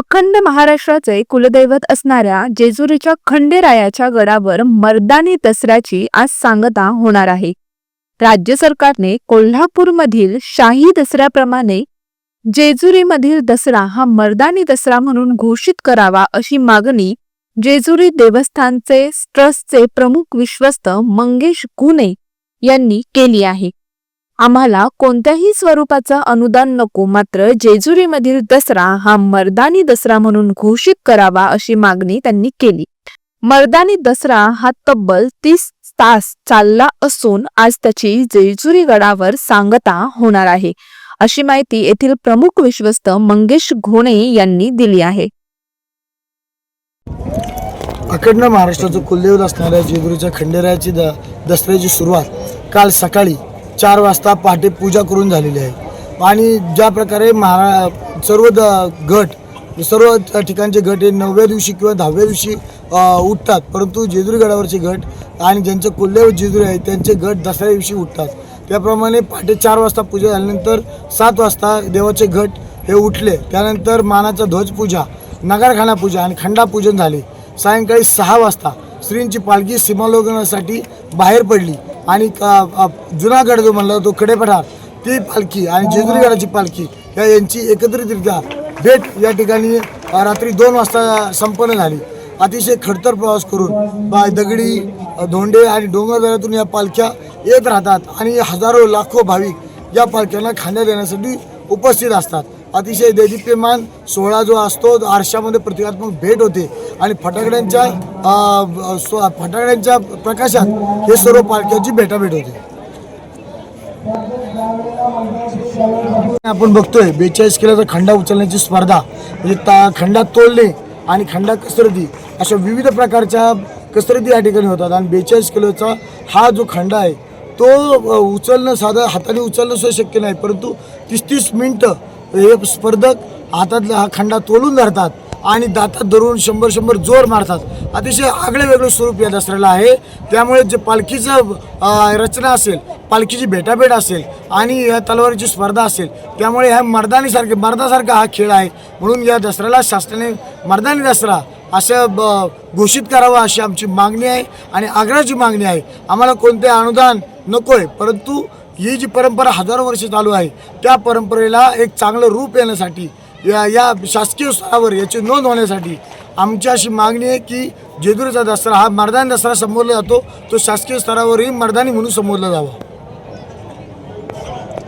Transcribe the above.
अखंड महाराष्ट्राचे कुलदैवत असणाऱ्या जेजुरीच्या खंडेरायाच्या गडावर मर्दानी दसऱ्याची आज सांगता होणार आहे. राज्य सरकारने कोल्हापूरमधील शाही दसऱ्याप्रमाणे जेजुरीमधील दसरा हा मर्दानी दसरा म्हणून घोषित करावा अशी मागणी जेजुरी देवस्थानचे ट्रस्टचे प्रमुख विश्वस्त मंगेश गुने यांनी केली आहे. आम्हाला कोणत्याही स्वरूपाचं अनुदान नको मात्र जेजुरीमधील दसरा हा मर्दानी दसरा म्हणून घोषित करावा अशी मागणी त्यांनी केली. मर्दानी दसरा हा तब्बल तीस तास चालला असून आज त्याची जेजुरी गडावर सांगता होणार आहे अशी माहिती येथील प्रमुख विश्वस्त मंगेश घोणे यांनी दिली आहे. अखंड महाराष्ट्राचं कुलदेवत असणाऱ्या जेजुरीच्या खंडेरायाची द दसऱ्याची सुरुवात काल सकाळी चार वाजता पहाटे पूजा करून झालेली आहे. आणि ज्या प्रकारे महारा सर्व द गट सर्व त्या ठिकाणचे गट हे नवव्या दिवशी किंवा दहाव्या दिवशी उठतात. परंतु जेजुरी गडावरचे गट आणि ज्यांचं कुलदेव जेजुरी आहे त्यांचे गट दसऱ्या दिवशी उठतात. त्याप्रमाणे पहाटे चार वाजता पूजा झाल्यानंतर सात वाजता देवाचे गट हे उठले. त्यानंतर मानाचा ध्वजपूजा नगारखाना पूजा आणि खंडापूजन झाले. सायंकाळी सहा वाजता स्त्रींची पालखी सीमालोकनासाठी बाहेर पडली. आणि जुनागड जो म्हणला तो कडेपठार ती पालखी आणि जेजुरीगडाची पालखी या यांची एकत्रितरित्या भेट या ठिकाणी रात्री दोन वाजता संपन्न झाली. अतिशय खडतर प्रवास करून दगडी धोंडे आणि डोंगरदऱ्यातून या पालख्या येत राहतात आणि हजारो लाखो भाविक या पालख्यांना खांद्या देण्यासाठी उपस्थित असतात. अतिशय दैदिप्यमान सोहळा जो असतो आरशामध्ये प्रतिकात्मक भेट होते. आणि फटाकड्यांच्या स्व- फटाकड्यांच्या प्रकाशात हे सर्व पालख्यांची भेटाभेट होते. आपण बघतोय बेचाळीस किलोचा खंडा उचलण्याची स्पर्धा. म्हणजे ता खंडा तोलणे आणि खंडा कसरती अशा विविध प्रकारच्या कसरती या ठिकाणी होतात. आणि बेचाळीस किलोचा हा जो खंडा आहे तो उचलणं साधं हाताने उचलणं सुद्धा शक्य नाही. परंतु तीस तीस मिनटं हे स्पर्धक हातातला हा खंडा तोलून धरतात आणि दातात धरून शंभर शंभर जोर मारतात. अतिशय आगळे वेगळं स्वरूप या दसऱ्याला आहे. त्यामुळे जे पालखीचं रचना असेल पालखीची भेटाभेट असेल आणि या तलवारीची स्पर्धा असेल त्यामुळे ह्या मर्दानीसारखे मर्दासारखा हा खेळ आहे. म्हणून या दसऱ्याला शासनाने मर्दानी दसरा असं ब- घोषित करावं अशी आमची मागणी आहे आणि आग्रहाची मागणी आहे. आम्हाला कोणते अनुदान नको आहे परंतु ही जी परंपरा हजारो वर्ष चालू आहे त्या परंपरेला एक चांगलं रूप येण्यासाठी या या शासकीय स्तरावर याची नोंद होण्यासाठी आमची अशी मागणी आहे की जेजुरीचा दसरा हा मर्दानी दसरा संबोधला जातो तो शासकीय स्तरावरही मर्दानी म्हणून संबोधला जावा.